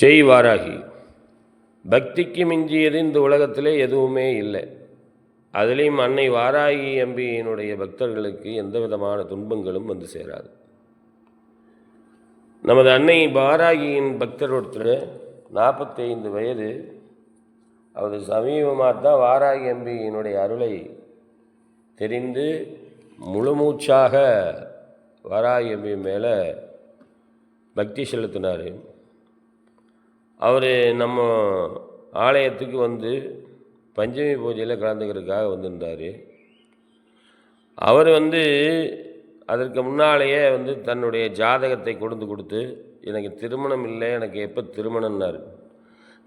ஜெய் வாராகி பக்திக்கு மிஞ்சியது இந்த உலகத்திலே எதுவுமே இல்லை. அதுலேயும் அன்னை வாராகி அம்பியினுடைய பக்தர்களுக்கு எந்த விதமான துன்பங்களும் வந்து சேராது. நமது அன்னை வாராகியின் பக்தர் ஒருத்தர் நாற்பத்தைந்து வயது அவர் சமீபமாக தான் வாராகி அம்பியினுடைய அருளை தெரிந்து முழுமூச்சாக வாராகி அம்பி மேலே பக்தி செலுத்தினார். அவர் நம்ம ஆலயத்துக்கு வந்து பஞ்சமி பூஜையில் கலந்துக்கிறதுக்காக வந்திருந்தார். அவர் வந்து அதற்கு முன்னாலேயே வந்து தன்னுடைய ஜாதகத்தை கொண்டு கொடுத்து எனக்கு திருமணம் இல்லை எனக்கு எப்போ திருமணம்னாரு?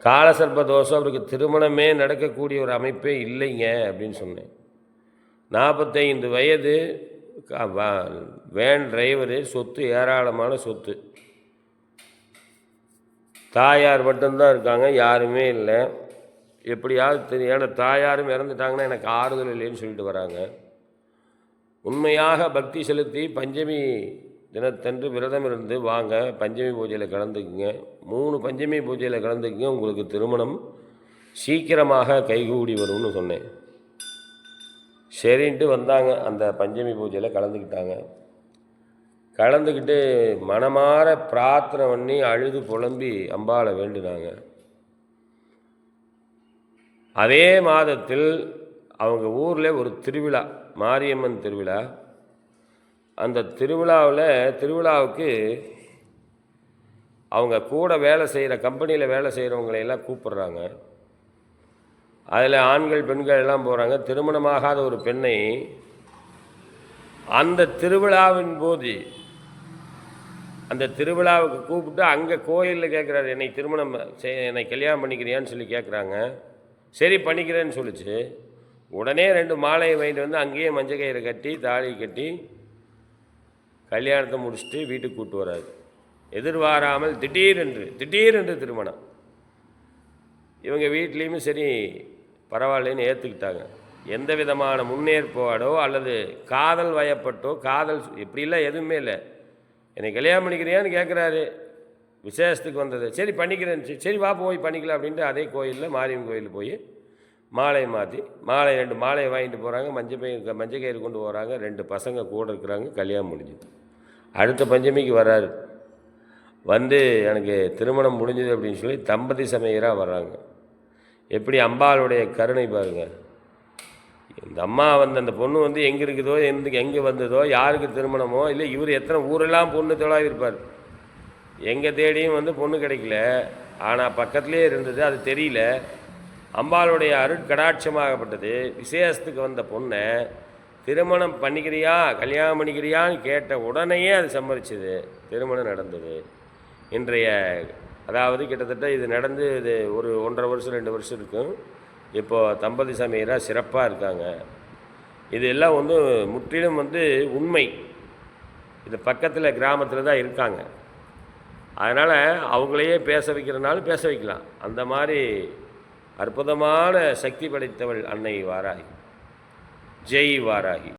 காலசர்ப தோஷம் அவருக்கு திருமணமே நடக்கக்கூடிய ஒரு அமைப்பே இல்லைங்க அப்படின்னு சொன்னேன். நாற்பத்தைந்து வயது வேன் டிரைவரு சொத்து ஏராளமான சொத்து. தாயார் மட்டும்தான் இருக்காங்க யாருமே இல்லை. எப்படியாவது தெரியும் ஏன்னா தாயாரும் இறந்துட்டாங்கன்னா எனக்கு ஆறுதல் இல்லைன்னு சொல்லிட்டு வராங்க. உண்மையாக பக்தி செலுத்தி பஞ்சமி தினத்தன்று விரதம் இருந்து வாங்க பஞ்சமி பூஜையில் கலந்துக்குங்க. மூணு பஞ்சமி பூஜையில் கலந்துக்குங்க உங்களுக்கு திருமணம் சீக்கிரமாக கைகூடி வரும்னு சொன்னேன். சரின்ட்டு வந்தாங்க அந்த பஞ்சமி பூஜையில் கலந்துக்கிட்டாங்க. கலந்துக்கிட்டு மனமாற பிரார்த்தனை பண்ணி அழுது புலம்பி அம்பாளை வேண்டினாங்க. அதே மாதத்தில் அவங்க ஊரில் ஒரு திருவிழா மாரியம்மன் திருவிழா. அந்த திருவிழாவில் திருவிழாவுக்கு அவங்க கூட வேலை செய்கிற கம்பெனியில் வேலை செய்கிறவங்களையெல்லாம் கூப்பிடுறாங்க. அதில் ஆண்கள் பெண்கள் எல்லாம் போகிறாங்க திருமணமாகாத ஒரு பெண்ணை அந்த திருவிழாவின் போது அந்த திருவிழாவுக்கு கூப்பிட்டு அங்கே கோயிலில் கேட்குறாரு என்னை திருமணம் செய் என்னை கல்யாணம் பண்ணிக்கிறியான்னு சொல்லி கேட்குறாங்க சரி பண்ணிக்கிறேன்னு சொல்லிச்சு. உடனே ரெண்டு மாலையை வாங்கிட்டு வந்து அங்கேயே மஞ்சள் கயிறை கட்டி தாலி கட்டி கல்யாணத்தை முடிச்சுட்டு வீட்டுக்கு கூப்பிட்டு வராது எதிர்பாராமல் திடீரென்று திடீரென்று திருமணம். இவங்க வீட்லேயுமே சரி பரவாயில்லன்னு ஏற்றுக்கிட்டாங்க எந்த விதமான முன்னேற்பாடோ அல்லது காதல் வயப்பட்டோ காதல் இப்படிலாம் எதுவுமே இல்லை. என்னை கல்யாணம் பண்ணிக்கிறியான்னு கேட்குறாரு விசேஷத்துக்கு வந்தது. சரி பண்ணிக்கிறேன். சரி, சரி வா போய் பண்ணிக்கலாம் அப்படின்ட்டு அதே கோயிலில் மாரியம்மன் கோயிலில் போய் மாலையை மாற்றி மாலை ரெண்டு மாலையை வாங்கிட்டு போகிறாங்க மஞ்சள் பயிர் மஞ்சள் கயிறு கொண்டு போகிறாங்க ரெண்டு பசங்க கூட இருக்கிறாங்க. கல்யாணம் முடிஞ்சுது. அடுத்த பஞ்சமிக்கு வர்றாரு வந்து எனக்கு திருமணம் முடிஞ்சது அப்படின்னு சொல்லி தம்பதி சமையராக வர்றாங்க. எப்படி அம்பாளுடைய கருணை பாருங்கள் இந்த அம்மா வந்து அந்த பொண்ணு வந்து எங்கே இருக்குதோ எந்த எங்கே வந்ததோ யாருக்கு திருமணமோ இல்லை இவர் எத்தனை ஊரெல்லாம் பொண்ணு தொழாவி இருப்பார் எங்கே தேடியும் வந்து பொண்ணு கிடைக்கல. ஆனால் பக்கத்துலேயே இருந்தது அது தெரியல. அம்பாளுடைய அருட்கடாட்சமாகப்பட்டது விசேஷத்துக்கு வந்த பொண்ணை திருமணம் பண்ணிக்கிறியா கல்யாணம் பண்ணிக்கிறியான்னு கேட்ட உடனேயே அது சம்மதிச்சது. திருமணம் நடந்தது. இன்றைய அதாவது கிட்டத்தட்ட இது நடந்து இது ஒரு ஒன்றரை வருஷம் ரெண்டு வருஷம் இருக்கும். இப்போது தம்பதி சமையராக சிறப்பாக இருக்காங்க. இது எல்லாம் வந்து முற்றிலும் வந்து உண்மை. இது பக்கத்தில் கிராமத்தில் தான் இருக்காங்க. அதனால் அவங்களையே பேச வைக்கிறனாலும் பேச வைக்கலாம். அந்த மாதிரி அற்புதமான சக்தி படைத்தவள் அன்னை வாராகி. ஜெய் வாராகி.